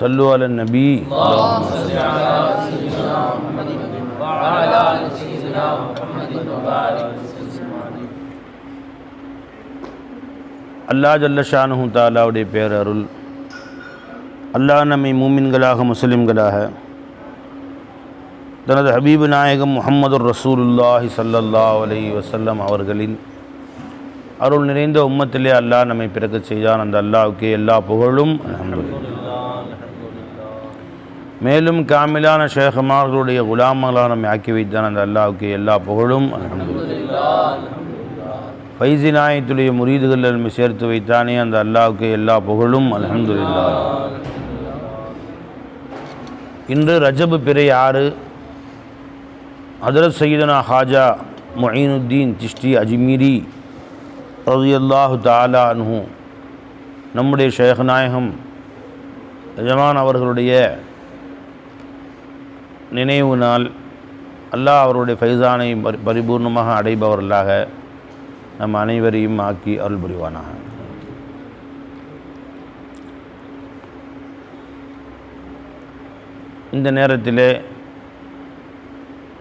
صلوا على النبي اللهم صل على سيدنا محمد وعلى ال سيدنا محمد وبارك وسلم عليه அல்லாஹ் ஜல்லஷானு தாலாவுடைய பேரருள் அல்லாஹ் நம்மை மூமின்களாக முஸ்லிம்களாக தனது ஹபீபு நாயகம் முஹம்மது ரசூலுல்லாஹி ஸல்லல்லாஹு அலைஹி வஸல்லம் அவர்களின் அருள் நிறைந்த உம்மத்திலே அல்லாஹ் நம்மை பிறக்கச் செய்தான் அந்த அல்லாஹ்வுக்கே எல்லா புகழும் அல்ஹம்துலில்லாஹ். மேலும் காமிலான ஷேഖமார்களுடைய குலாமங்களாக நம்மை ஆக்கி வைத்தான் அந்த அல்லாவுக்கு எல்லா புகழும். ஃபைசி நாயத்துடைய முரீதுகள் நம்மை சேர்த்து வைத்தானே அந்த அல்லாவுக்கு எல்லா புகழும். அல்ஹம்துலில்லாஹ். இன்று ரஜபு பிறை ஆறு ஹதரத் சையீதனா ஹாஜா மொயினுத்தீன் திஷ்டி அஜ்மீரி ரலியல்லாஹு தாலா அன்ஹு நம்முடைய ஷேக் நாயகம் எஜமான் அவர்களுடைய நினைவு நாள் அல்லாஹ் அவருடைய ஃபைசானை பரி- பரிபூர்ணமாக அடைபவர்களாக நம் அனைவரையும் ஆக்கி அருள் புரிவானாக. இந்த நேரத்திலே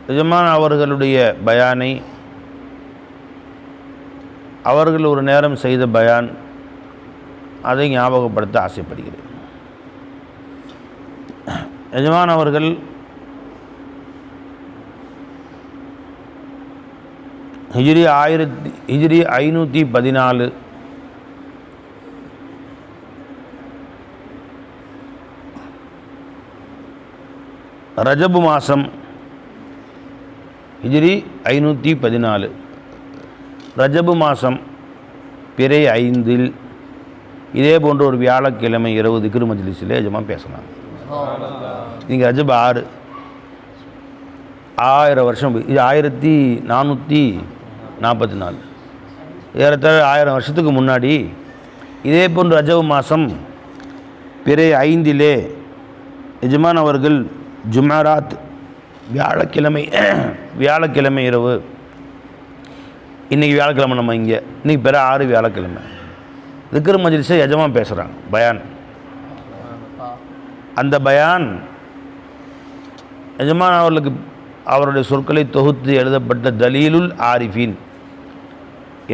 எஜமான் அவர்களுடைய பயானை அவர்கள் ஒரு நேரம் செய்த பயான் அதை ஞாபகப்படுத்த ஆசைப்படுகிறேன். எஜமான் அவர்கள் ஹிஜ்ரி ஆயிரத்தி ஹிஜ்ரி ஐநூற்றி பதினாலு. ரஜபு மாதம் ஹிஜ்ரி ஐநூற்றி பதினாலு. ரஜபு மாதம் பிறை ஐந்தில் இதே போன்ற ஒரு வியாழக்கிழமை இரவு திக்ரு மஜ்லிஸில் பேசலாம் பேசினாங்க. நீங்கள் ரஜப் ஆறு. ஆயிரம் வருஷம் இது ஆயிரத்தி நானூற்றி நாற்பத்தி நாலு. ஏறத்தாழ ஆயிரம் வருஷத்துக்கு முன்னாடி இதே போன்ற ரஜவ மாதம் பிறை ஐந்திலே எஜமான் அவர்கள் ஜுமாராத் வியாழக்கிழமை வியாழக்கிழமை இரவு. இன்றைக்கி வியாழக்கிழமை நம்ம இங்கே. இன்றைக்கி பிற ஆறு வியாழக்கிழமை. திக்ரு மஜ்லிஸை எஜமான் பேசுகிறாங்க பயான். அந்த பயான் எஜமான் அவர்களுக்கு அவருடைய சொற்களை தொகுத்து எழுதப்பட்ட தலீலுல் ஆரிஃபின்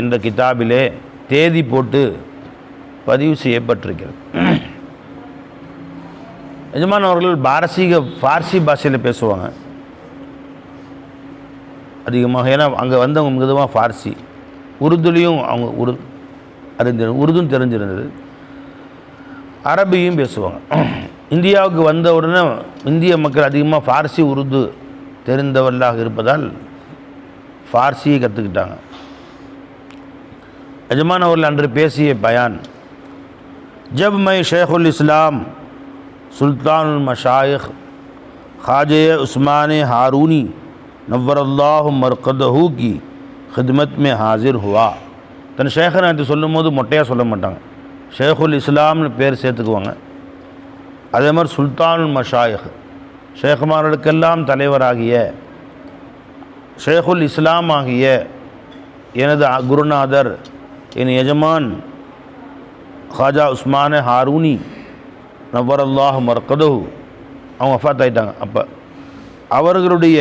என்ற கிதாபிலே தேதி போட்டு பதிவு செய்யப்பட்டிருக்கிறது. எஜமான் அவர்கள் பாரசீக ஃபார்சி பாஷையில் பேசுவாங்க. அதிகமாக ஏன்னா அங்கே வந்தவங்க மிகுதமாக ஃபார்சி உருதுலேயும் அவங்க உரு அறிந்து உருதும் தெரிஞ்சிருந்தது. அரபியும் பேசுவாங்க. இந்தியாவுக்கு வந்த உடனே இந்திய மக்கள் அதிகமாக ஃபார்சி உருது தெரிந்தவர்களாக இருப்பதால் ஃபார்சியை கற்றுக்கிட்டாங்க. எஜமான் அவர்கள் அன்று பேசிய பயான் ஜப் my ஷேகுல் Islam சுல்தானுல் மஷாயிக் ஹாஜே உஸ்மானே ஹாரூனி நவ்வரல்லாஹ் மர்கதஹூ Ki ஹித்மத் May ஹாசிர் Hua. தன் ஷேகனை எடுத்து சொல்லும்போது மொட்டையாக சொல்ல மாட்டாங்க. ஷேகுல் இஸ்லாம்னு பேர் சேர்த்துக்குவாங்க. அதே மாதிரி சுல்தானுல் மஷாயிக் ஷேகுமார்களுக்கெல்லாம் தலைவராகிய ஷேகுல் இஸ்லாம் ஆகிய எனது குருநாதர் என் எஜமான் ஹாஜா உஸ்மான ஹாரூனி நவரல்லாஹ் அல்லாஹ் மர்கதஹு அவங்க அஃபாத் ஆயிட்டாங்க அப்போ. அவர்களுடைய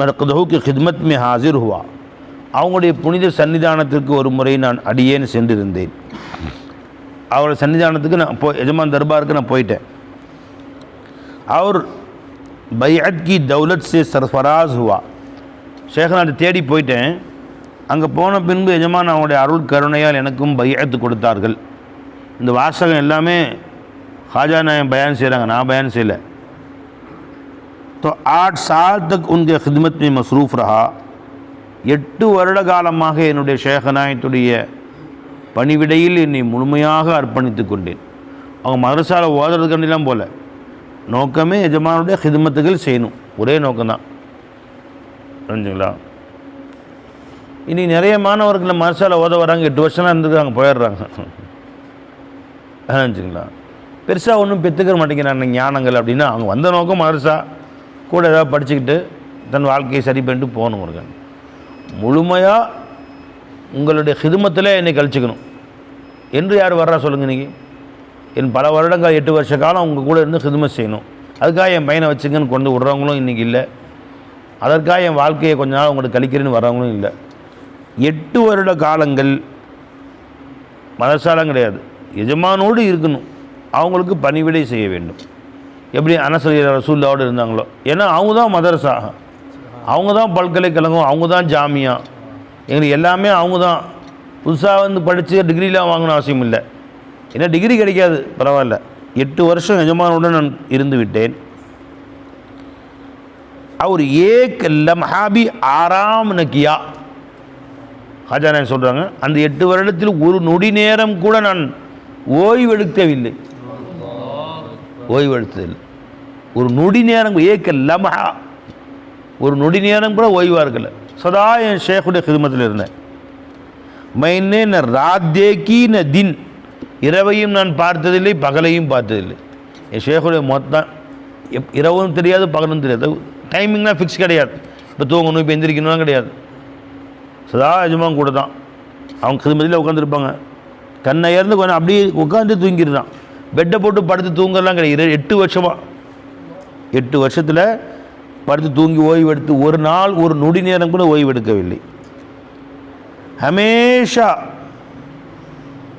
மர்கதஹுக்கு ஹித்மத் மே ஹாசிர் ஹுவா. அவங்களுடைய புனித சன்னிதானத்திற்கு ஒரு முறை நான் அடியேன்னு சென்றிருந்தேன். அவரோட சன்னிதானத்துக்கு நான் போ எஜமான் தர்பாருக்கு நான் போயிட்டேன். அவர் பையத் கி தௌலத் சே சர்ஃபராஸ் ஹுவா ஷேக் நான் தேடி போயிட்டேன் அங்கே போன பின்பு எஜமான் அவனுடைய அருள் கருணையால் எனக்கும் பையத்து கொடுத்தார்கள் இந்த வாசகம் எல்லாமே खाजा नायब बयान செய்கிறாங்க நான் ना बयान தோ ले। तो आठ साल तक उनके खिदमत எட்டு வருட காலமாக என்னுடைய ஷேகநாயத்துடைய பணிவிடையில் என்னை முழுமையாக அர்ப்பணித்து கொண்டேன் அவங்க மதரசாவில் ஓதுறதுக்கண்டிலாம் போல நோக்கமே எஜமானுடைய ஹிதமத்துகள் செய்யணும். ஒரே நோக்கம்தான். புரிஞ்சுங்களா? இனி நிறைய மாணவர்கள் மனசால் ஓத வராங்க எட்டு வருஷம்லாம் இருந்துருக்காங்க போயிடுறாங்க. புரிஞ்சுங்களா? பெருசாக ஒன்றும் பெற்றுக்கிற மாட்டேங்கிறாங்க ஞானங்கள் அப்படின்னா அவங்க வந்த நோக்கம் மதரசா. கூட ஏதாவது படிச்சுக்கிட்டு தன் வாழ்க்கையை சரி பண்ணிட்டு போகணும் ஒரு முழுமையாக உங்களுடைய ஹிதுமத்தில் என்னை கழிச்சுக்கணும். என்று யார் வர்றா சொல்லுங்கள் நீங்கள் என் பல வருடங்கள் எட்டு வருஷ காலம் அவங்க கூட இருந்து ஹிதுமை செய்யணும். அதுக்காக என் பையனை வச்சுங்கன்னு கொண்டு விடுறவங்களும் இன்றைக்கி இல்லை. அதற்காக என் வாழ்க்கையை கொஞ்ச நாள் உங்களுக்கு கழிக்கிறேன்னு வர்றவங்களும் இல்லை. எட்டு வருட காலங்கள் மதசாலம் கிடையாது. எஜமானோடு இருக்கணும். அவங்களுக்கு பணிவிடை செய்ய வேண்டும். எப்படி அனசரியர் ரசூல்லாவோடு இருந்தாங்களோ. ஏன்னா அவங்க தான் மதரசா அவங்க தான் பல்கலைக்கழகம் அவங்க தான் ஜாமியா. எங்களுக்கு எல்லாமே அவங்க தான். புதுசாக வந்து படித்து டிகிரிலாம் வாங்கணும் அவசியம் இல்லை ஏன்னா டிகிரி கிடைக்காது? பரவாயில்ல. எட்டு வருஷம் எஜமானுடன் நான் இருந்து விட்டேன் அவர் ஏக் லம்ஹாபி ஆறாம் நக்கியா. ஹாஜானாய் சொல்கிறாங்க அந்த எட்டு வருடத்தில் ஒரு நொடி நேரம் கூட நான் ஓய்வெடுக்கவில்லை. ஓய்வெடுத்ததில்லை. ஒரு நொடி நேரம் ஏக்க லமஹா ஒரு நொடி நேரம் கூட ஓய்வாக இருக்கல. சதா என் ஷேக்குடைய ஹிதமத்தில் இருந்தேன். மைனே ந ராத்தேக்கி ந தின். இரவையும் நான் பார்த்ததில்லை பகலையும் பார்த்ததில்லை. என் ஷேகுடைய மொத்தம் எப் இரவும் தெரியாது பகலும் தெரியாது. டைமிங்லாம் ஃபிக்ஸ் கிடையாது. இப்போ தூங்கணும் இப்போ எந்திரிக்கணும்லாம் கிடையாது. சதா எஜமான் கூட தான். அவங்க கிருமதியில் உட்காந்துருப்பாங்க கண்ணை இறந்து கொஞ்சம் அப்படியே உட்காந்து தூங்கிடுதான் பெட்டை போட்டு படுத்து தூங்கலாம் கிடையாது. எட்டு வருஷமாக எட்டு வருஷத்தில் படுத்து தூங்கி ஓய்வு எடுத்து ஒரு நாள் ஒரு நொடி நேரம் கூட ஓய்வு எடுக்கவில்லை ஹமேஷா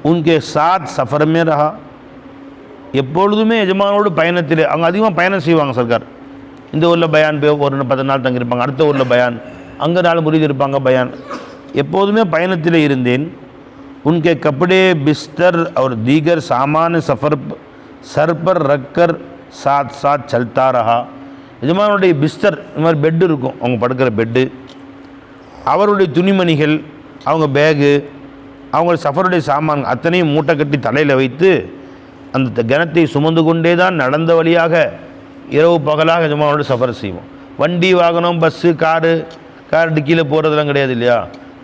உன்கே சாத் சஃபரமே ரஹா. எப்பொழுதுமே எஜமானோடு பயணத்தில் அவங்க அதிகமாக பயணம் செய்வாங்க சர்க்கார். இந்த ஊரில் பயான் போய் ஒரு பத்து நாள் தங்கியிருப்பாங்க அடுத்த ஊரில் பயான் அங்கே நாள் முறிது இருப்பாங்க பயான். எப்போதுமே பயணத்தில் இருந்தேன். உன்கே கப்படே பிஸ்தர் அவர் தீகர் சாமான சஃபர் சர்பர் ரக்கர் சாத் சாத் சல்தா ரஹா. எஜமானுடைய பிஸ்தர் இந்த மாதிரி பெட்டு இருக்கும். அவங்க படுக்கிற பெட்டு. அவருடைய துணிமணிகள் அவங்க பேகு அவங்க சஃபருடைய சாமான் அத்தனையும் மூட்டை கட்டி தலையில் வைத்து அந்த கிணத்தை சுமந்து கொண்டே தான் நடந்த வழியாக இரவு பகலாக எஜமானோட சஃபர் செய்வோம். வண்டி வாகனம் பஸ்ஸு காரு கார்டு கீழே போகிறதுலாம் கிடையாது இல்லையா?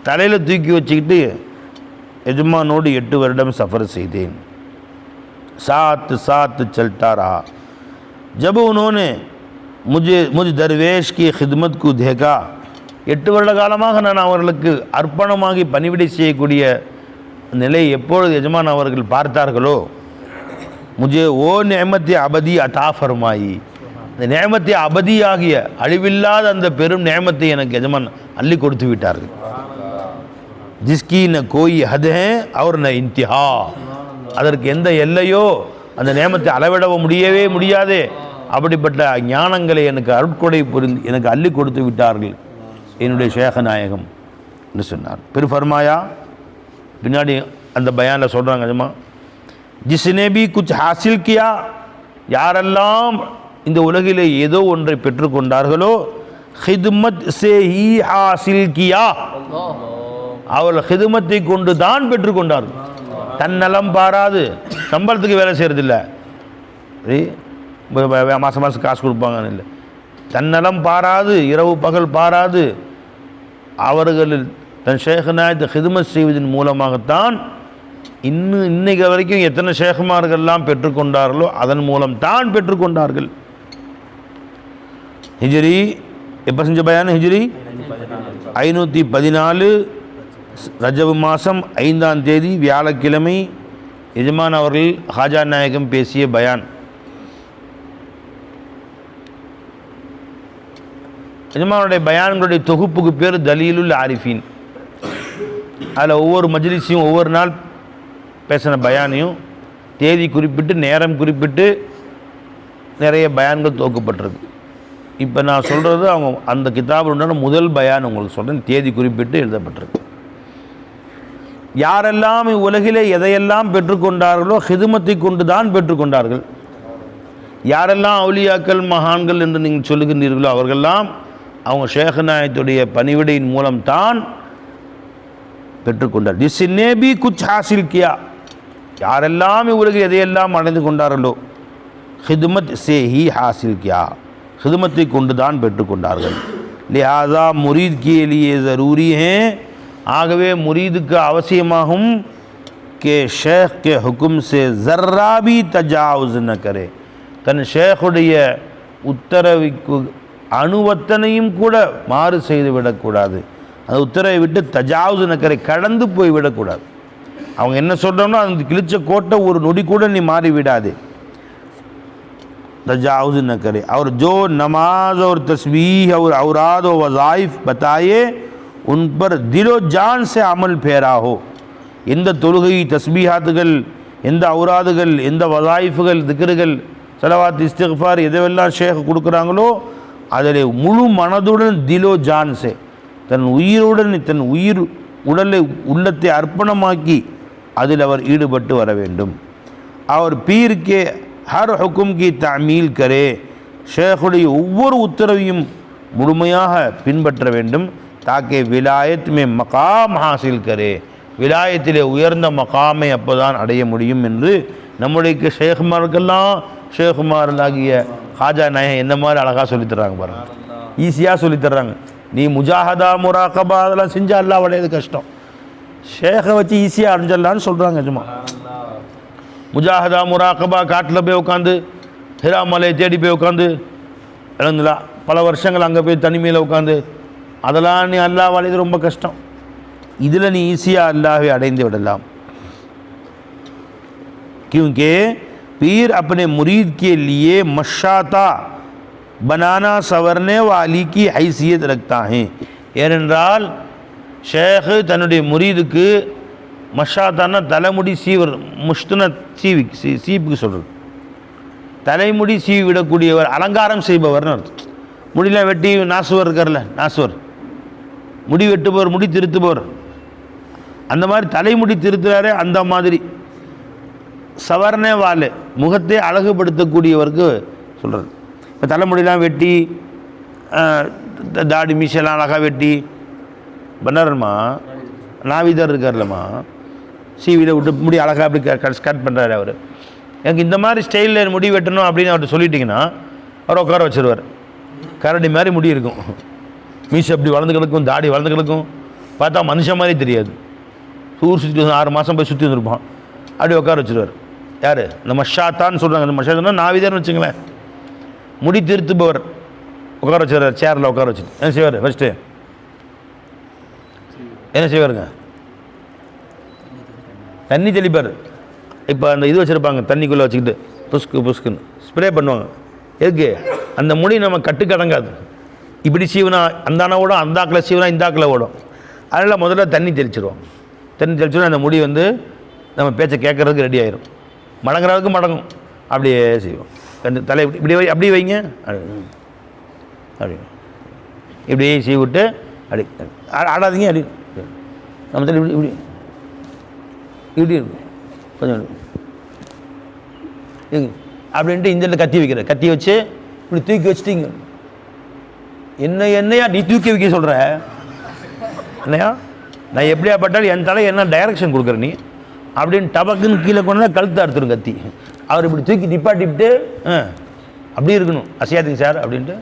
தலையில் தூக்கி வச்சுக்கிட்டு எஜமானோடு எட்டு வருடம் சஃபர் செய்தேன். சாத்து சாத்து செல்டாரா ஜப உன்னோன்னு முஜே முஜ் தர்வேஷ் கி ஹித்மத் கு தேகா. எட்டு வருட காலமாக நான் அவர்களுக்கு அர்ப்பணமாகி பணிவிடை செய்யக்கூடிய நிலையை எப்பொழுது எஜமான் அவர்கள் பார்த்தார்களோ முஜே ஓ நேமத்தை அபதி அத்தா ஃபர்மாயி. இந்த நேமத்தை அபதியாகிய அழிவில்லாத அந்த பெரும் நேமத்தை எனக்கு எஜமான் அள்ளி கொடுத்து விட்டார்கள். ஜிஸ்கி ந கோயி ஹதே அவர் ந இன்திஹா. அதற்கு எந்த எல்லையோ அந்த நேமத்தை அளவிடவும் முடியவே முடியாது. அப்படிப்பட்ட ஞானங்களை எனக்கு அருட்கொடை புரிந்து எனக்கு அள்ளி கொடுத்து விட்டார்கள். என்னுடைய சேகநாயகம் என்று சொன்னார். பெருஃபர்மாயா பின்னாடி அந்த பயானில் சொல்கிறாங்க அஜமா ஜிஸ்னே பி குச் ஹாசில் கியா? யாரெல்லாம் இந்த உலகிலே ஏதோ ஒன்றை பெற்றுக்கொண்டார்களோ ஹிதுமத் சே ஹி ஹாசில் கியா? அவர்கள் ஹிதுமத்தை கொண்டு தான் பெற்றுக்கொண்டார்கள் தன்னலம் பாராது. சம்பளத்துக்கு வேலை செய்கிறதில்ல மாதம் மாதம் காசு கொடுப்பாங்கன்னு இல்லை. தன்னலம் பாராது இரவு பகல் பாராது. அவர்கள் தன் ஷேகநாயத்தை ஹிதுமத் செய்வதன் மூலமாகத்தான் இன்னும் இன்னைக்கு வரைக்கும் எத்தனை ஷேகுமார்கள்லாம் பெற்றுக்கொண்டார்களோ அதன் மூலம் தான் பெற்றுக்கொண்டார்கள். ஹிஜ்ரி எப்போ செஞ்ச பயான் ஹிஜ்ரி? ஐநூற்றி பதினாலு ரஜவு மாதம் ஐந்தாம் தேதி வியாழக்கிழமை எஜமான் அவர்கள் ஹாஜா நாயகம் பேசிய பயான். எஜமானுடைய பயான்களுடைய தொகுப்புக்கு பேர் தலீலுல் ஆரிஃபின். அதில் ஒவ்வொரு மஜ்லிஸையும் ஒவ்வொரு நாள் பேசின பயானையும் தேதி குறிப்பிட்டு நேரம் குறிப்பிட்டு நிறைய பயான்கள் துவக்கப்பட்டிருக்கு. இப்போ நான் சொல்கிறது அவங்க அந்த கிதாபில் உண்டான முதல் பயான் உங்களுக்கு சொல்கிறேன் தேதி குறிப்பிட்டு எழுதப்பட்டிருக்கு. யாரெல்லாம் உலகிலே எதையெல்லாம் பெற்றுக்கொண்டார்களோ ஹிதுமத்தை கொண்டு தான் பெற்றுக்கொண்டார்கள். யாரெல்லாம் அவுலியாக்கள் மகான்கள் என்று நீங்கள் சொல்லுகின்றீர்களோ அவர்களெல்லாம் அவங்க ஷேகநாயத்துடைய பணிவிடையின் மூலம் தான் பெற்றுக்கொண்டார். ஜிஸ்னே பி குச் ஹாசில் கியா யாரெல்லாம் இவருக்கு எதையெல்லாம் அடைந்து கொண்டார்களோ ஹிதுமத் சே ஹி ஹாசில் கியா ஹிதுமத்தை கொண்டு தான் பெற்றுக்கொண்டார்கள் லிஹாதா முரீத் கேலியே ஜரூரி ஹே ஆகவே முரீதுக்கு அவசியமாகும் கே ஷேக் கே ஹுக்கும் சே ஜர்ராபி தஜாவுஸ் ந கரே தன் ஷேக்குடைய உத்தரவுக்கு அணுவத்தனையும் கூட மாறு செய்து விடக்கூடாது அந்த உத்தரவை விட்டு தஜாவுஸ் நக்கரை கடந்து போய் விடக்கூடாது அவங்க என்ன சொல்கிறோம்னா அந்த கிழிச்ச கோட்டை ஒரு நொடி கூட நீ மாறி விடாது तजावज़ न करे और जो नमाज और तस्बीह और औराद व वज़ाइफ बताए उन पर दिलो जान से अमल फेरा हो எந்த தொழுகை தஸ்பீஹாத்துகள் எந்த ஔராதுகள் எந்த வதாயிஃபுகள் திக்ருகள் செலவாத் இஸ்திஃபார் எதுவெல்லாம் ஷேக் கொடுக்குறாங்களோ அதில் முழு மனதுடன் திலோ ஜான்ஸே தன் உயிருடன் தன் உயிர் உடலை உள்ளத்தை அர்ப்பணமாக்கி அதில் அவர் ஈடுபட்டு வர வேண்டும். அவர் பீர்க்கே ஹர் ஹுக்கும் கி தாமீல் கரே. ஷேகுடைய ஒவ்வொரு உத்தரவையும் முழுமையாக பின்பற்ற வேண்டும். தாக்கே விலாயத் மே மகாம் ஹாசில் கரே. விலாயத்திலே உயர்ந்த மகாமை அப்போதான் அடைய முடியும் என்று நம்முடைய ஷேகுமாருக்கெல்லாம் ஷேகுமார் ஆகிய ஹாஜா நாயகம் எந்த மாதிரி அழகாக சொல்லித்தர்றாங்க பாருங்கள் ஈஸியாக சொல்லித்தர்றாங்க நீ முஜாஹதா முராகபா அதெல்லாம் செஞ்சா அல்லா அடையிறது கஷ்டம் ஷேகை வச்சு ஈஸியாக அடைஞ்சிடலான்னு சொல்கிறாங்க சும்மா முஜாஹதா முராகபா காட்டில் போய் உட்காந்து ஹிரா மலையை தேடி போய் உட்காந்து இழந்துலா பல வருஷங்கள் அங்கே போய் தனிமையில் உட்காந்து அதெல்லாம் நீ அல்லாஹ் வளையது ரொம்ப கஷ்டம் இதில் நீ ஈஸியாக அல்லாஹ்வை அடைந்து விடலாம் क्योंकि पीर अपने मुरीद के लिए मशाता बनाना संवरने वाली की हैसियत रखता है ஏனென்றால் ஷேக் தன்னுடைய முரீதுக்கு மஷாத்தான்னா தலைமுடி சீவர் முஷ்துன சீவி சீ சீப்புக்கு சொல்கிறது தலைமுடி சீவி விடக்கூடியவர் அலங்காரம் செய்பவர்னு அர்த்தம் முடியெல்லாம் வெட்டி நாசுவர் இருக்கார்ல நாசுவர் முடி வெட்டுபவர் முடி திருத்துபவர் அந்த மாதிரி தலைமுடி திருத்துறாரே அந்த மாதிரி சவர்ணே வாலு முகத்தை அழகுபடுத்தக்கூடியவருக்கு சொல்கிறது இப்போ தலைமுடிலாம் வெட்டி தாடி மீசெல்லாம் அழகாக வெட்டி. பண்ணாரம்மா நாவிதர் இருக்கார்லம்மா சீவியில் விட்டு முடி அழகாக அப்படி கட் கட் பண்ணுறாரு அவர். எனக்கு இந்த மாதிரி ஸ்டைலில் முடி வெட்டணும் அப்படின்னு அவர்கிட்ட சொல்லிட்டீங்கன்னா அவர் உட்கார வச்சிருவார். கரடி மாதிரி முடி இருக்கும். மீசை அப்படி வளர்ந்து கிடக்கும் தாடி வளர்ந்து கிடக்கும். பார்த்தா மனுஷன் மாதிரி தெரியாது. ஊர் சுற்றி வந்து ஆறு மாதம் போய் சுற்றி வந்துருப்பான் அப்படி உட்கார வச்சிருவார். யார்? இந்த மஷாத்தான்னு சொல்கிறாங்க இந்த மஷாத்தான்னா நாவிதர்னு வச்சுங்களேன். முடி திருத்துபவர் உட்கார வச்சுருவார் சேரில் உட்கார வச்சுட்டு என்ன செய்வார் ஃபஸ்ட்டு என்ன செய்வாருங்க? தண்ணி தெளிப்பார். இப்போ அந்த இது வச்சுருப்பாங்க தண்ணிக்குள்ளே வச்சுக்கிட்டு புஸ்கு புஸ்குன்னு ஸ்ப்ரே பண்ணுவாங்க. எதுக்கு? அந்த முடி நம்ம கட்டுக்கடங்காது இப்படி சீவனா அந்த அணை ஓடும் அந்தாக்கில் சீவனா இந்தாக்கில் ஓடும். அதனால் முதல்ல தண்ணி தெளிச்சிருவோம். தண்ணி தெளிச்சிடும் அந்த முடி வந்து நம்ம பேச்சை கேட்குறதுக்கு ரெடி ஆயிரும். மடங்குறதுக்கு மடங்கும். அப்படியே செய்வோம். கண்டு தலை இப்படி வை அப்படி வைங்க. அப்படி. இப்படி இப்படியே விட்டு அப்படி ஆடாதீங்க அப்படி. நம்ம தலை இப்படி இப்படி. இப்படி இருக்கும் கொஞ்சம் அப்படின்ட்டு இந்த கத்தி வைக்கிற கத்தி வச்சு இப்படி தூக்கி வச்சுட்டீங்க. என்ன என்னையா நீ தூக்கி வைக்க சொல்கிற என்னையா? நான் எப்படியா பட்டாலும் என் தலை என்ன டைரக்ஷன் கொடுக்குற நீ? அப்படின்னு டபக்குன்னு கீழே கொண்டு கழுத்து அறுத்துரும் கத்தி. அவர் இப்படி தூக்கி நிப்பாட்டிவிட்டு ஆ அப்படி இருக்கணும். அசையாதுங்க சார் அப்படின்ட்டு.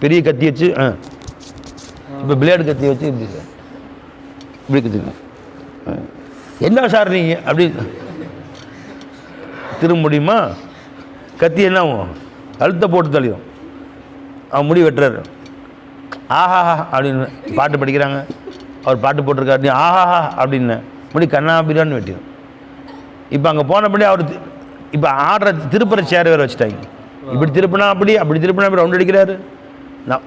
பெரிய கத்தி வச்சு ஆ. இப்போ பிளேடு கத்தி வச்சு இப்படி சார். இப்படி கத்திங்க ஆ. என்ன சார் நீங்கள் அப்படி. திரும்ப முடியுமா? கத்தி என்ன ஆகும்? அழுத்த போட்டு தள்ளிடும். அவன் முடி வெட்டுறாரு. ஆஹாஹா அப்படின்னு பாட்டு படிக்கிறாங்க. அவர் பாட்டு போட்டிருக்காரு. நீ ஆஹாஹா அப்படின்னு. முடி கண்ணாபிரான்னு வெட்டிடும். இப்போ அங்கே போனபடி அவர் இப்போ ஆடுற திருப்புற சேர் வேறு வச்சுட்டாங்க இப்படி திருப்பினா அப்படி அப்படி திருப்பினா அப்படி ரவுண்ட் அடிக்கிறாரு நான்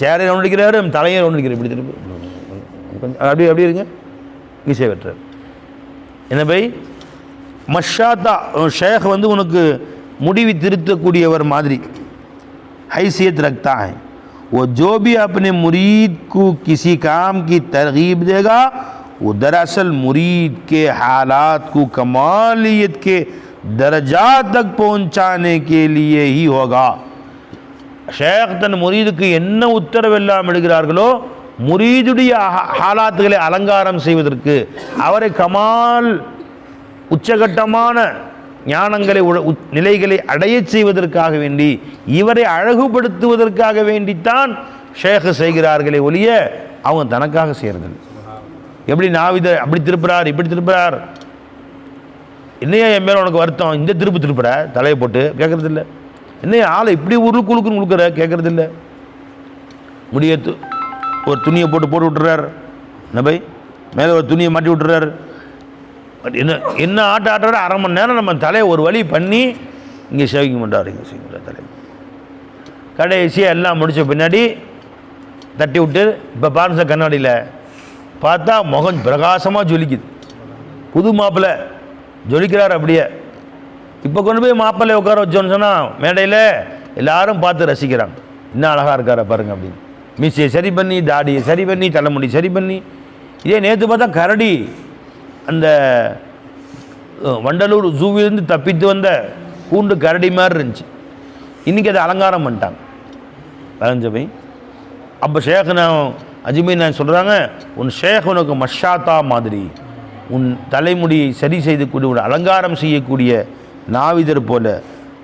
சேரை ரவுண்ட் அடிக்கிறாரு தலையை ரவுண்ட் அடிக்கிறார் இப்படி திருப்பி கொஞ்சம் அப்படி அப்படி இருங்க ஈஸியாக வெட்டுறாரு என்ன பை மஷாத்தா ஷேக் வந்து உனக்கு முடிவு திருத்தக்கூடியவர் மாதிரி हैसियत रखता है वो जो भी अपने मुरीद को किसी काम की तरगीब देगा वो दरअसल मुरीद के हालात को कमालियत के दर्जात तक पहुंचाने के लिए ही होगा ஷேக் தன் முரீதுக்கு என்ன உத்தரவெல்லாம் இடுகிறார்களோ முரீதுடைய ஹா- ஹாலாத்துகளை அலங்காரம் செய்வதற்கு அவரை கமால் உச்சகட்டமான ஞானங்களை உட- உச்- நிலைகளை அடையச் செய்வதற்காக வேண்டி இவரை அழகுபடுத்துவதற்காக வேண்டித்தான் ஷேக் செய்கிறார்களே ஒழிய அவங்க தனக்காக செய்கிறதில்லை எப்படி நாவித அப்படி திருப்புறார் இப்படி திருப்புறார் என்னையா என் மேலே உனக்கு வருத்தம்? இந்த திருப்பு திருப்புற தலையை போட்டு. கேட்கறது இல்லை என்னையா ஆளை இப்படி உருளுக்கு உழுக்குன்னு உழுக்கிற கேட்கறது இல்லை முடிய து- ஒரு துணியை போட்டு போட்டு விட்டுறார். பை? மேலே ஒரு துணியை மாட்டி விட்டுறாரு. பட் என்ன என்ன ஆட்ட ஆட்டோட அரை மணி நேரம் நம்ம தலையை ஒரு வழி பண்ணி இங்கே ஷேவிங் பண்ணுறாரு இங்கே ஷேவிங் தலை கடைசியாக எல்லாம் முடித்த பின்னாடி தட்டி விட்டு இப்போ பாருங்க சார் கண்ணாடியில் பார்த்தா முகம் பிரகாசமாக ஜொலிக்குது. புது மாப்பிள்ளை ஜொலிக்கிறார் அப்படியே. இப்போ கொண்டு போய் மாப்பிள்ளை உட்கார வச்சோன்னு சொன்னால் மேடையில் எல்லாரும் பார்த்து ரசிக்கிறாங்க. இன்னும் அழகாக இருக்கார பாருங்க அப்படின்னு மீசையை சரி பண்ணி தாடியை சரி பண்ணி தலைமுடி சரி பண்ணி. இதே நேற்று பார்த்தா கரடி அந்த வண்டலூர் ஜூவிலிருந்து தப்பித்து வந்த கூண்டு கரடி மாதிரி இருந்துச்சு. இன்றைக்கி அதை அலங்காரம் பண்ணிட்டாங்க. வளைஞ்சபை அப்போ ஷேக் நான் அஜ்மீர் நான் சொல்கிறாங்க உன் ஷேக் உனக்கு மஷாத்தா மாதிரி. உன் தலைமுடியை சரி செய்து கூடிய உன் அலங்காரம் செய்யக்கூடிய நாவிதர் போல.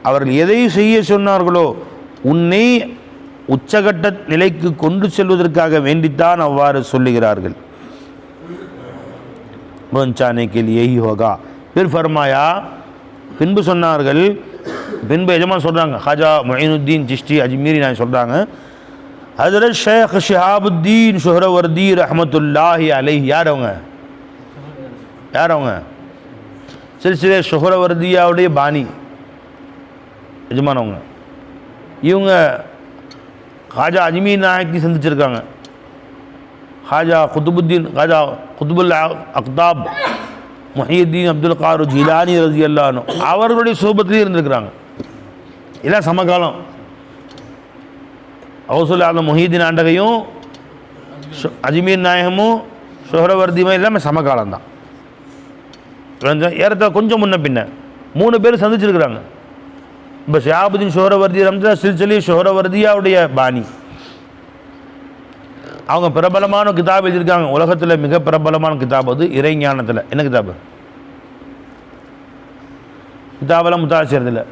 அவர்கள் எதையும் செய்ய சொன்னார்களோ உன்னை உச்சகட்ட நிலைக்கு கொண்டு செல்வதற்காக வேண்டித்தான் அவ்வாறு சொல்லுகிறார்கள். புரஞ்சானைக்கில் ஏஹி ஹோகா பிர் ஃபர்மாயா? பின்பு சொன்னார்கள் பின்பு எஜமான் சொல்கிறாங்க ஹாஜா மொயினுத்தீன் சிஷ்டி அஜ்மீரி நான் சொல்கிறாங்க ஹசரத் ஷேக் ஷிஹாபுத்தீன் ஷுஹரவர்தி ரஹமத்துல்லாஹி அலை யார் அவங்க? யார் அவங்க? சிறுசிலே சுஹரவர்தியாவுடைய பாணி. எஜமானவங்க. இவங்க ஹாஜா அஜ்மீர் நாயக்கி சந்திச்சிருக்காங்க. ஹாஜா குத்துபுத்தீன் ஹாஜா குத்துபுல் அக்தாப் முஹியுத்தீன் அப்துல் காரு ஜிலானி ரதி அல்லானோ அவர்களுடைய சோபத்திலேயே இருந்திருக்கிறாங்க. எல்லாம் சமகாலம் ஹவுசுல் ஆலம் முஹீதீன் ஆண்டகையும் அஜ்மீர் நாயகமும் சுஹரவர்தியும் எல்லாமே சமகாலம் தான் ஏறத்த கொஞ்சம் முன்ன பின்ன. மூணு பேர் சந்திச்சிருக்கிறாங்க. இப்போ ஷியாபுதீன் ஷோரவர்தி ரம்ஜா சில்சலி ஷோரவர்தியாவுடைய பாணி. அவங்க பிரபலமான கிதாப் எழுதியிருக்காங்க. உலகத்தில் மிக பிரபலமான கிதாப் அது இறைஞானத்தில் என்ன கிதாப்? கிதாபெல்லாம் முத்தாசிரியதில்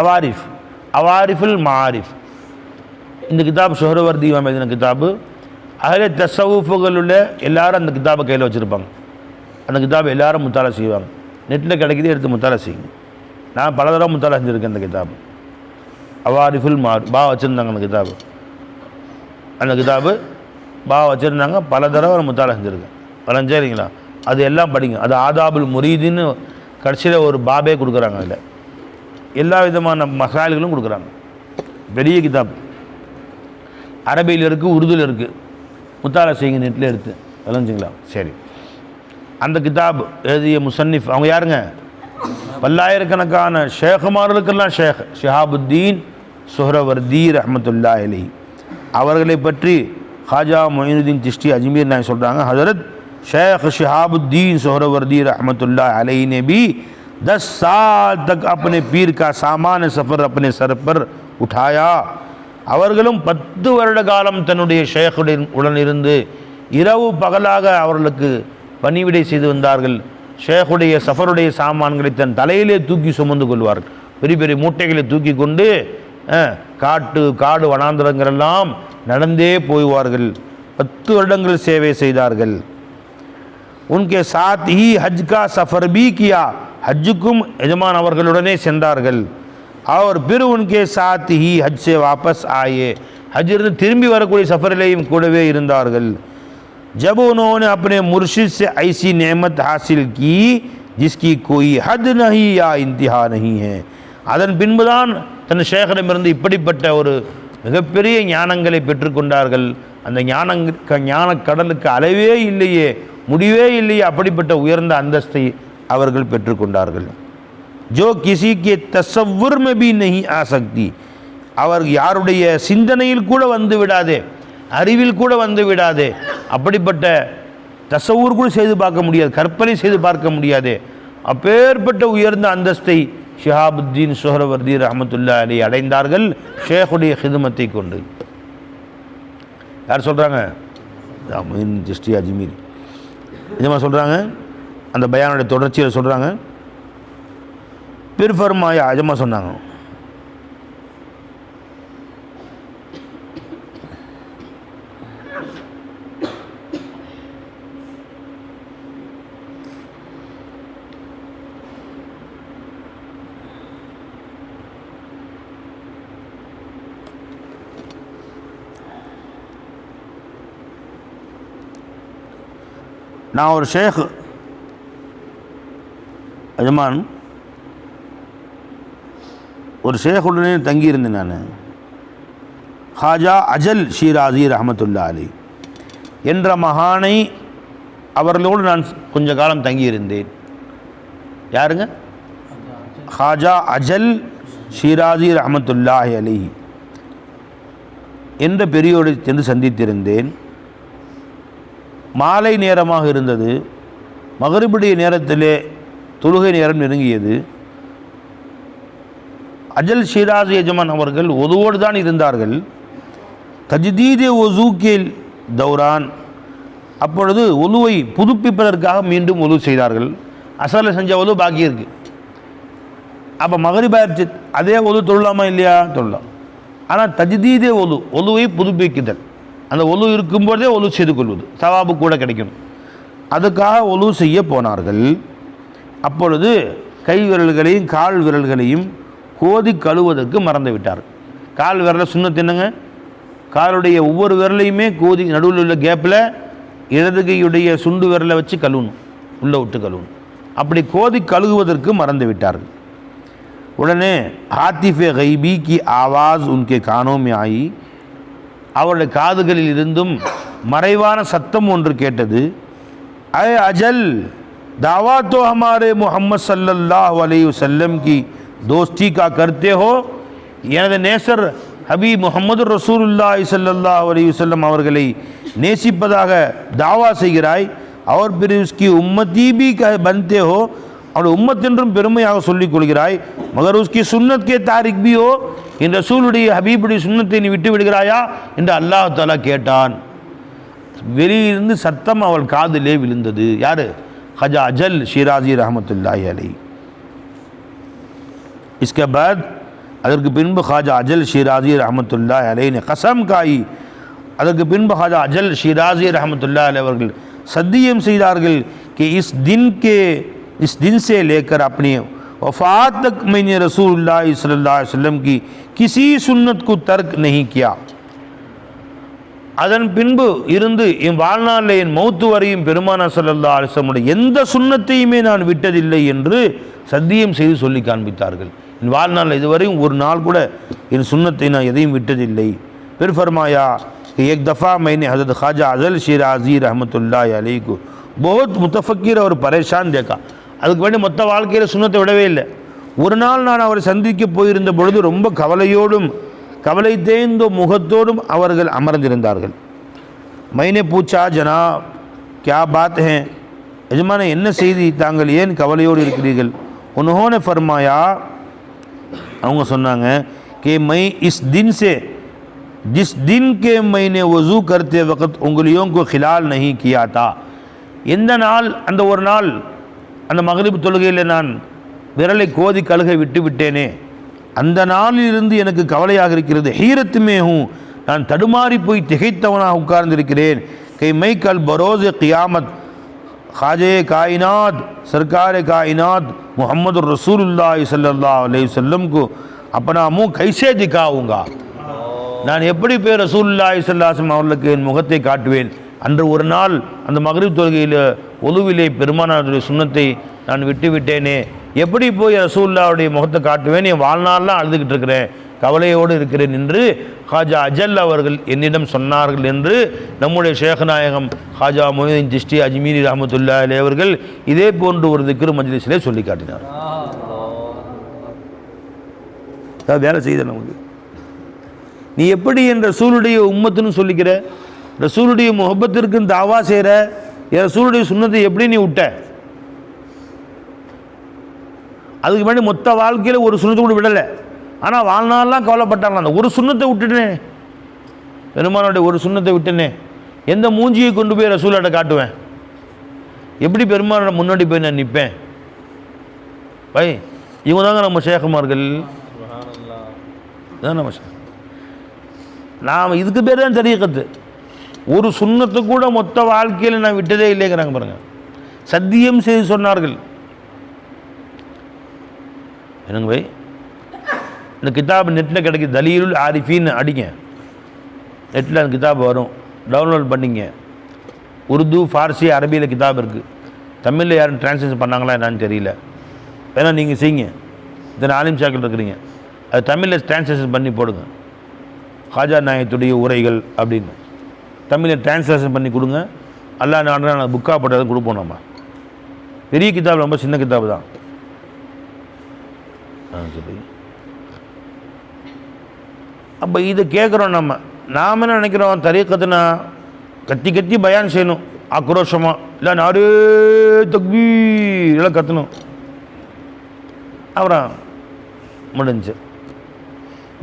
அவாரிஃப். அவாரிஃபுல் மாரிஃப். இந்த கிதாப் ஷோரவர்தி எழுதின கிதாபு அதில் தசவுஃபுகளுள்ள எல்லாரும் அந்த கிதாபை கையில் வச்சுருப்பாங்க. அந்த கிதாபை எல்லாரும் முத்தாலா செய்வாங்க. நெட்டில் கிடைக்கிது எடுத்து முத்தாலா செய்யுங்க. நான் பல தடவை முத்தாலா செஞ்சுருக்கேன் அந்த கிதாபு. அவாரிஃபுல் மார் பா வச்சுருந்தாங்க அந்த கிதாபு. அந்த கிதாபு பா வச்சுருந்தாங்க பல தடவை நான் முத்தாலா செஞ்சுருக்கேன். பலன் அது எல்லாம் படிங்க. அது ஆதாபுல் முரீதுன்னு கடைசியில் ஒரு பாபே கொடுக்குறாங்க அதில். எல்லா விதமான மசால்களும் கொடுக்குறாங்க. பெரிய கிதாப். அரபியில் இருக்குது உருதுல இருக்குது முத்தால சிங் நெட்டில் எடுத்தேன் விளைஞ்சிங்களா சரி. அந்த கிதாப் எழுதிய முசன்னிஃப்، அவங்க யாருங்க? பல்லாயிரக்கணக்கான ஷேகுமார்களுக்கெல்லாம் ஷேக். ஷிஹாபுத்தீன் சுஹரவர்தி ரஹமத்துல்லா அலி அவர்களை பற்றி خواجہ معین الدین چشتی اجمیر نائیں سلطان حضرت شیخ شہاب الدین سہروردی رحمت اللہ علیہ نے بھی دس سال تک اپنے پیر کا سامان سفر اپنے سر پر اٹھایا அவர்களும் பத்து வருட காலம் தன்னுடைய ஷேக்குடன் உடன் இருந்து இரவு பகலாக அவர்களுக்கு பணிவிடை செய்து வந்தார்கள். ஷேகுடைய சஃபருடைய சாமான்களை தன் தலையிலே தூக்கி சுமந்து கொள்வார்கள். பெரிய பெரிய மூட்டைகளை தூக்கி கொண்டு காட்டு காடு வனாந்திரங்களெல்லாம் நடந்தே போய்வார்கள். பத்து வருடங்கள் சேவை செய்தார்கள். உன்கே சாத் ஹி ஹஜ் கா சஃபர் பி கியா. ஹஜ்ஜுக்கும் எஜமான் அவர்களுடனே சென்றார்கள். और फिर उनके साथ ही हज से वापस आए हज இருந்து திரும்பி வரக்கூடிய சஃபரிலேயும் கூடவே இருந்தார்கள் जब उन्होंने अपने मुर्शिद से ऐसी नेमत हासिल की जिसकी कोई हद नहीं या इंतहा नहीं है அதன் பின்புதான் தன் ஷேகரிடமிருந்து இப்படிப்பட்ட ஒரு மிகப்பெரிய ஞானங்களை பெற்றுக்கொண்டார்கள் அந்த ஞானங் ஞான கடலுக்கு அளவே இல்லையே முடிவே இல்லையே அப்படிப்பட்ட உயர்ந்த அந்தஸ்தை அவர்கள் பெற்றுக்கொண்டார்கள் जो किसी के तस्वुर में भी नहीं அவர் யாருடைய சிந்தனையில் கூட வந்து விடாதே அறிவில் கூட வந்து விடாதே அப்படிப்பட்ட தசவூர் கூட செய்து பார்க்க முடியாது கற்பனை செய்து பார்க்க முடியாது அப்பேற்பட்ட உயர்ந்த அந்தஸ்தை ஷிஹாபுத்தீன் சுஹரவர்தி ரஹமத்துல்லா அலி அடைந்தார்கள் ஷேகுடைய ஹிதமத்தை கொண்டு. யார் சொல்கிறாங்க மீன் திஷ்டி அஜ்மீர் நிஜமாக சொல்கிறாங்க அந்த பயானுடைய தொடர்ச்சியில் சொல்கிறாங்க பெருஃபர்மாய அஜமா சொன்னாங்க. நான் ஒரு ஷேக் அஜமான் ஒரு ஷேகுடனே தங்கியிருந்தேன் நான். ஹாஜா அஜல் ஷீராஜி ரஹமத்துல்லா அலி. என்ற மகானை அவர்களோடு நான் கொஞ்ச காலம் தங்கியிருந்தேன். யாருங்க? ஹாஜா அஜல் ஷீராஜி ரஹமத்துல்லாஹி அலி. என்ற பெரியோடு சென்று சந்தித்திருந்தேன். மாலை நேரமாக இருந்தது. மகரிபுடைய நேரத்திலே தொழுகை நேரம் நெருங்கியது. அஜல் ஷிராஸ் எஜமான் அவர்கள் ஒதுவோடு தான் இருந்தார்கள். தஜ்தீதே ஒசூக்கில் தௌரான். அப்பொழுது ஒலுவை புதுப்பிப்பதற்காக மீண்டும் ஒலு செய்தார்கள். அசலில் செஞ்ச ஒலு பாக்கி இருக்கு. அப்போ மகரிபாயிருச்சு அதே ஒலு தொழலாமா இல்லையா? தொழலாம். ஆனால் தஜ்தீதே ஒலு ஒலுவை புதுப்பிக்குதல். அந்த ஒலு இருக்கும்போதே ஒலு செய்து கொள்வது சவாபு கூட கிடைக்கும் அதுக்காக ஒலு செய்ய போனார்கள். அப்பொழுது கை விரல்களையும் கால் விரல்களையும் கோதி கழுவதற்கு மறந்து விட்டார் கால் விரல சுண்ணத்து காலுடைய ஒவ்வொரு விரலையுமே கோதி நடுவில் உள்ள கேப்பில் இடது கையுடைய சுண்டு விரலை வச்சு கழுவணும். உள்ளே விட்டு கழுவணும். அப்படி கோதி கழுகுவதற்கு மறந்து விட்டார்கள் உடனே ஆத்திஃப் கைபி கி ஆவாஸ் உன்கே காணோமே ஆகி அவருடைய காதுகளில் இருந்தும் மறைவான சத்தம் ஒன்று கேட்டது ஐ அஜல் தாவா தோ ஹமாரே முகம்மது சல்லல்லாஹ் அலையுசல்லம் கி दोस्ती का करते हो எனது நேசர் ஹபீப் முகமது ரசூலுல்லாஹி ஸல்லல்லாஹு அலைஹி வஸல்லம் அவர்களை நேசிப்பதாக தாவா செய்கிறாய் அவர் பிற உஸ்கி உம்மத்தி பி க பந்தே ஹோ அவருடைய உம்மத் என்றும் பெருமையாக சொல்லிக் கொள்கிறாய் மகர் உஸ்கி சுன்னத் கே தாரிக் பி ஹோ இந்த ரசூலுடைய ஹபீபுடைய சுன்னத்தை நீ விட்டு விடுகிறாயா என்று அல்லாஹ் தாலா கேட்டான் வெளியிலிருந்து சத்தம் அவள் காதிலே விழுந்தது யாரு ஹஜா அஜல் ஷிராஜி ரஹமத்துல்லாஹி அலை इसके बाद அதற்கு பின்பு ஹாஜா அஜல் ஷிராஜி ரஹமத்துல்லா அலைன்னு கசம் காயி அதற்கு பின்பு ஹாஜா அஜல் ஷிராஜி ரஹமத்துல்லா அலை அவர்கள் சத்தியம் செய்தார்கள் कि इस दिन के इस दिन से लेकर अपनी वफात तक मैंने रसूलुल्लाह सल्लल्लाहु अलैहि वसल्लम की किसी सुन्नत को तर्क नहीं किया அதன் பின்பு இருந்து என் வாழ்நாளில் என் மௌத்து வரையும் பெருமானா சல்லல்லா அலிசமுடைய எந்த சுண்ணத்தையுமே நான் விட்டதில்லை என்று சத்தியம் செய்து சொல்லி காண்பித்தார்கள் என் வாழ்நாளில் இதுவரையும் ஒரு நாள் கூட என் சுண்ணத்தை நான் எதையும் விட்டதில்லை फिर फरमाया कि एक दफ़ा मैंने हज़रत ख्वाजा अजल शिराजी रहमतुल्लाह अलैह को बहुत मुतफक्र और परेशान देखा அதுக்கு வேண்டி மொத்த வாழ்க்கையில் சுண்ணத்தை விடவே இல்லை ஒரு நாள் நான் அவரை சந்திக்க போயிருந்த பொழுது ரொம்ப கவலையோடும் கவலை தேய்ந்த முகத்தோடும் அவர்கள் அமர்ந்திருந்தார்கள் மைனே பூச்சா ஜனா கியா பாத் ஹே எஜமான என்ன செய்தி தாங்கள் ஏன் கவலையோடு இருக்கிறீர்கள் உன்ஹோனே ஃபர்மாயா அவங்க சொன்னாங்க कि मैं इस दिन से जिस दिन के मैंने वज़ू करते वक्त उंगलियों को खिलाल नहीं किया था எந்த நாள் அந்த ஒரு நாள் அந்த மகரிப் தொழுகையில் நான் விரலை கோதி கழுகை விட்டு விட்டேனே அந்த நாளிலிருந்து எனக்கு கவலையாக இருக்கிறது ஹீரத்துமே ஹூ நான் தடுமாறி போய் திகைத்தவனாக உட்கார்ந்திருக்கிறேன் கை மை கல் பரோஸ் கியாமத் خواج کائنات سرکار کائنات محمد رسول اللہ صلی اللہ علیہ وسلم کو اپنا منہ کیسے دکھاؤں گا؟ நான் எப்படி போய் ரசூல் அல்லாஹி சொல்லாசம் அவர்களுக்கு என் முகத்தை காட்டுவேன் அன்று ஒரு நாள் அந்த மகரிப் தொழுகையில் ஒலுவிலே பெருமானாருடைய சுண்ணத்தை நான் விட்டு விட்டேனே எப்படி போய் ரசூல்லாவுடைய முகத்தை காட்டுவேன் என் வாழ்நாளெலாம் அழுதுகிட்டு இருக்கிறேன் கவலையோடு இருக்கிறேன் என்று ஹாஜா அஜல் அவர்கள் என்னிடம் சொன்னார்கள் என்று நம்முடைய ஷேகநாயகம் ஹாஜா மொஹிதீன் ஜிஷ்டி அஜ்மீரி ரஹமத்துல்லா அலி அவர்கள் இதே போன்று ஒரு திக்ரு மஜ்லிஸிலே சொல்லி காட்டினார். வேலை செய்த நமக்கு நீ எப்படி என் ரசூலுடைய உம்மத்துன்னு சொல்லிக்கிற? ரசூலுடைய முகப்பத்திற்கு தாவா செய்கிற என் ரசூலுடைய சுண்ணத்தை எப்படி நீ விட்ட அதுக்கு முன்னாடி மொத்த வாழ்க்கையில் ஒரு சுண்ணத்தை கூட விடலை. ஆனால் வாழ்நாள்லாம் கவலைப்பட்டாங்க அந்த ஒரு சுண்ணத்தை விட்டுட்டேனே. பெருமானுடைய ஒரு சுண்ணத்தை விட்டுனே. எந்த மூஞ்சியை கொண்டு போய் ரசூலாட்ட காட்டுவேன்? எப்படி பெருமானோட முன்னாடி போய் நான் நிற்பேன் பை இவங்க தாங்க நம்ம சேகமார்கள் இதான் நம்ம நாம் இதுக்கு பேர் தான் தெரியக்கத்து ஒரு சுண்ணத்தை கூட மொத்த வாழ்க்கையில் நான் விட்டதே இல்லைங்கிறாங்க பாருங்கள் சத்தியம் செய்து சொன்னார்கள். என்னங்க பை? இந்த கிதாப் நெட்டில் கிடைக்கிது. தலீலுல் ஆரிஃபின்னு அடிங்க. நெட்டில் அந்த கிதாப் வரும். டவுன்லோட் பண்ணிங்க. உருது ஃபார்சி அரபியில் கிதாப் இருக்குது தமிழில் யாரும் டிரான்ஸ்லேஷன் பண்ணாங்களா என்னான்னு தெரியல. ஏன்னா நீங்கள் செய்யுங்க இத்தனை ஆலிம் சாக்கள் இருக்கிறீங்க. அது தமிழில் டிரான்ஸ்லேஷன் பண்ணி போடுங்க. ஹாஜா நாயத்துடைய உரைகள் அப்படின்னு. தமிழில் டிரான்ஸ்லேஷன் பண்ணி கொடுங்க. அல்லா நான் புக்காக போட்டதை கொடுப்போம் நம்ம. பெரிய கிதாப் ரொம்ப சின்ன கிதாப் தான். ஆ சரி. அப்போ இதை கேட்குறோம் நம்ம. நாம் என்ன நினைக்கிறோம்? தரீக்கத்துனா கத்தி கத்தி பயான் செய்யணும். ஆக்ரோஷமாக இல்லை நாரே தக்பீர். எல்லாம் கத்தணும். அப்புறம் முடிஞ்சு.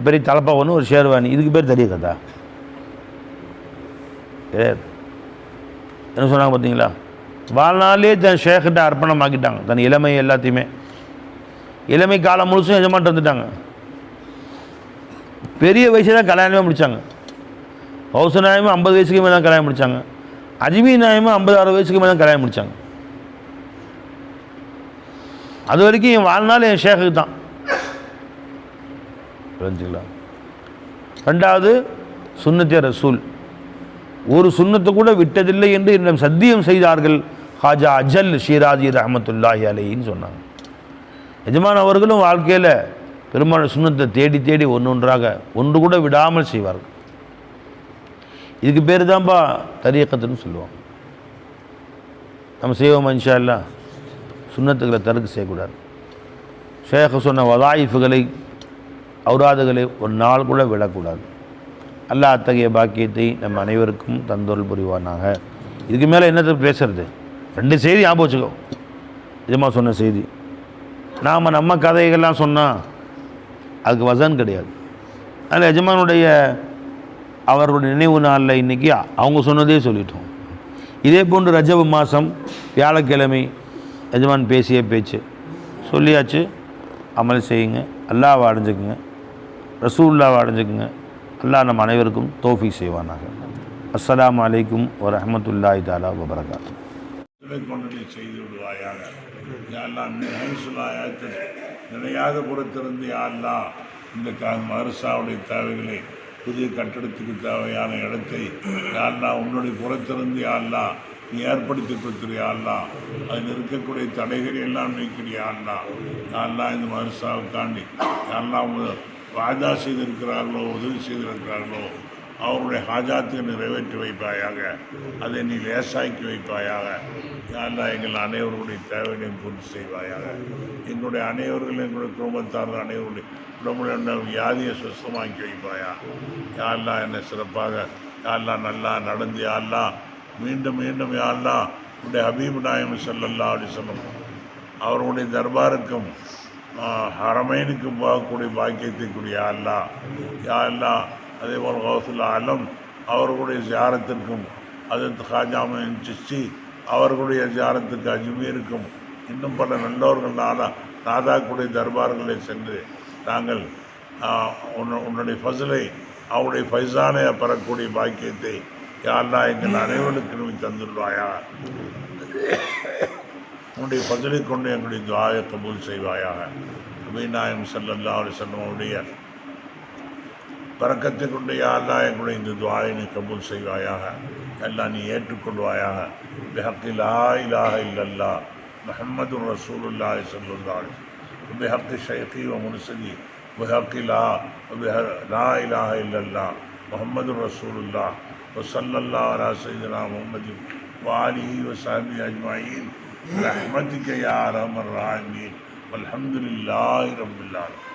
பெரிய தலப்பா ஒன்று ஒரு ஷேர்வானி இதுக்கு பேர் தெரிய கதா கிடையாது. என்ன சொன்னாங்க பார்த்தீங்களா? வாழ்நாளே தன் ஷேக்கிட்ட அர்ப்பணம் ஆக்கிட்டாங்க தன் இளமை எல்லாத்தையுமே. இளமை காலம் முழுசும் எஜமான்ட்டு வந்துட்டாங்க பெரிய வயசு தான் கல்யாணமே முடித்தாங்க ஹவுச நாயமும் ஐம்பது வயசுக்கு மேலே தான் கல்யாணம் முடித்தாங்க அஜ்மி நாயமும் ஐம்பது அறுபது வயசுக்கு மேலே தான் கல்யாணம் முடித்தாங்க அது வரைக்கும் என் வாழ்நாள் என் ஷேக்குக்கு தான். புரிஞ்சுங்களா? ரெண்டாவது சுண்ணத்திய ரசூல். ஒரு சுண்ணத்தை கூட விட்டதில்லை என்று என்னிடம் சத்தியம் செய்தார்கள். ஹாஜா அஜல் ஷீராஜி ரஹமத்துல்லாஹி அலைன்னு சொன்னாங்க. எஜமான் அவர்களும் வாழ்க்கையில் பெருமான சுண்ணத்தை தேடி தேடி ஒன்று ஒன்றாக ஒன்று கூட விடாமல் செய்வார்கள். இதுக்கு பேர் தான்ப்பா தரியக்கத்துன்னு சொல்லுவாங்க. நம்ம செய்வோமா இன்ஷா அல்லா சுண்ணத்துக்களை தருக்கு செய்யக்கூடாது. ஷேக சொன்ன வதாயிஃபுகளை அவுராதுகளை ஒரு நாள் கூட விடக்கூடாது. அல்லாஹ் அத்தகைய பாக்கியத்தை நம்ம அனைவருக்கும் தந்தொருள் புரிவானாக. இதுக்கு மேலே என்னத்தை பேசுறது? ரெண்டு செய்தி ஞாபகம் வச்சுக்கோ. நிஜமாக சொன்ன செய்தி. நாம் நம்ம கதைகள்லாம் சொன்னால் அதுக்கு வசன் கிடையாது. அதில் எஜமானுடைய அவர்களுடைய நினைவு நாளில் இன்றைக்கி அவங்க சொன்னதே சொல்லிட்டோம். இதே போன்று ரஜப மாதம் வியாழக்கிழமை எஜமான் பேசிய பேச்சு. சொல்லியாச்சு அமல் செய்யுங்க அல்லாவை அடைஞ்சுக்குங்க ரசூல்லாவை அடைஞ்சுக்குங்க அல்லாஹ் நம்ம அனைவருக்கும் தோஃபி செய்வானாக. அஸ்ஸலாமு அலைக்கும் வரஹமத்துல்லாஹி தாலா வபரகாத்து செய்து விடுவாயாக நிலையாக நினைசுலாயத்தில் புறத்திருந்து யாரெல்லாம் இந்த க மதரசாவுடைய தேவைகளை புதிய கட்டடத்துக்கு தேவையான இடத்தை யாரெல்லாம் உன்னுடைய புறத்திருந்து யாரெல்லாம் நீ ஏற்படுத்தி கொடுத்துறியாலாம் அதில் இருக்கக்கூடிய தடைகளை எல்லாம் நீக்கிறியாலாம் யாரெல்லாம் இந்த மதரசாவுக்காண்டி யாரெல்லாம் வாதா செய்திருக்கிறார்களோ உதவி செய்திருக்கிறார்களோ அவருடைய ஹாஜாத்தை நிறைவேற்றி வைப்பாயாக அதை நீ லேசாக்கி வைப்பாயாக யாரெல்லாம் எங்கள் அனைவருடைய தேவையினையும் பூர்த்தி செய்வாயாக. எங்களுடைய அனைவர்கள் எங்களுடைய குடும்பத்தார் அனைவருடைய உடம்புடைய வியாதியை சுத்தமாக்கி வைப்பாயா? யாரெல்லாம் என்னை சிறப்பாக யாரெல்லாம் நல்லா நடந்து யாரெல்லாம் மீண்டும் மீண்டும் யாரெல்லாம் உடைய ஹபீப் நாயம் செல்லல்லா அப்படி வஸல்லம் அவர்களுடைய தர்பாருக்கும் ஹரமேனுக்கும் ஹரமைனுக்கும் போகக்கூடிய பாக்கியத்தை கூடிய அல்லா யா அதே போல் ஹவுசுல்லா அலம் அவர்களுடைய ஜியாரத்திற்கும் அது ஹாஜாமின் சிஸ்டி அவர்களுடைய ஜியாரத்துக்கு அஜ்மீருக்கும் இன்னும் பல நல்லவர்கள் நாதா நாதாக்குடைய தர்பார்களை சென்று நாங்கள் உன்னுடைய ஃபசலை அவருடைய ஃபைசானை பெறக்கூடிய பாக்கியத்தை யாரெல்லா எங்கள் அனைவருக்கும் நீ தந்துள்ளாயா உன்னுடைய பதிலை கொண்டு எங்களுடைய துவாயை கபூல் செய்வாயாக. அபிநாயம் சல்லல்லா செல்லமுடைய பறக்கத்தை கொண்டு யாரெல்லாம் எங்களுடைய இந்த துவாயை நீ கபூல் செய்வாயாக. اللہ نے ஏற்றுக்கொள்வாயா بحق لا الہ الا اللہ محمد رسول اللہ صلی اللہ علیہ وسلم بحق شیخی و منصدی بحق لا لا الہ الا اللہ محمد رسول اللہ وصلی اللہ علیہ سیدنا محمد وآلہ اجمعین والحمد لله رب العالمين